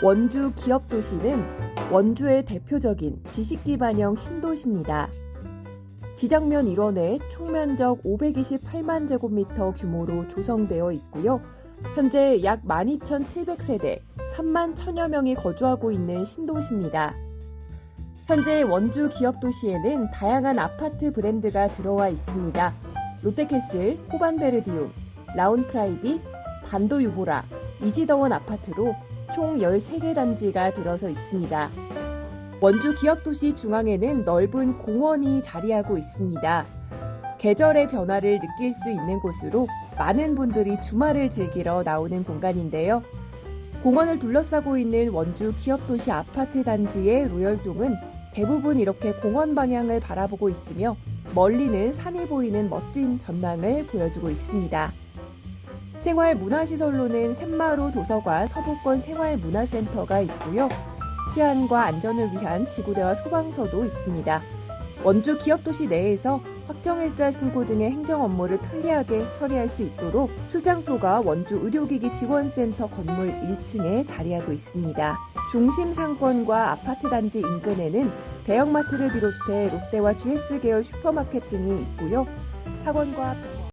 원주 기업도시는 원주의 대표적인 지식기반형 신도시입니다. 지정면 일원에 총면적 528만 제곱미터 규모로 조성되어 있고요. 현재 약 12,700세대, 3만 천여 명이 거주하고 있는 신도시입니다. 현재 원주 기업 도시에는 다양한 아파트 브랜드가 들어와 있습니다. 롯데캐슬, 호반베르디움, 라운프라이빗, 반도유보라, 이지더원 아파트로 총 13개 단지가 들어서 있습니다. 원주 기업도시 중앙에는 넓은 공원이 자리하고 있습니다. 계절의 변화를 느낄 수 있는 곳으로 많은 분들이 주말을 즐기러 나오는 공간인데요. 공원을 둘러싸고 있는 원주 기업도시 아파트 단지의 로열동은 대부분 이렇게 공원 방향을 바라보고 있으며 멀리는 산이 보이는 멋진 전망을 보여주고 있습니다. 생활문화시설로는 샘마루 도서관 서부권 생활문화센터가 있고요. 치안과 안전을 위한 지구대와 소방서도 있습니다. 원주 기업도시 내에서 확정일자 신고 등의 행정 업무를 편리하게 처리할 수 있도록 출장소가 원주 의료기기 지원센터 건물 1층에 자리하고 있습니다. 중심 상권과 아파트 단지 인근에는 대형마트를 비롯해 롯데와 GS 계열 슈퍼마켓 등이 있고요. 학원과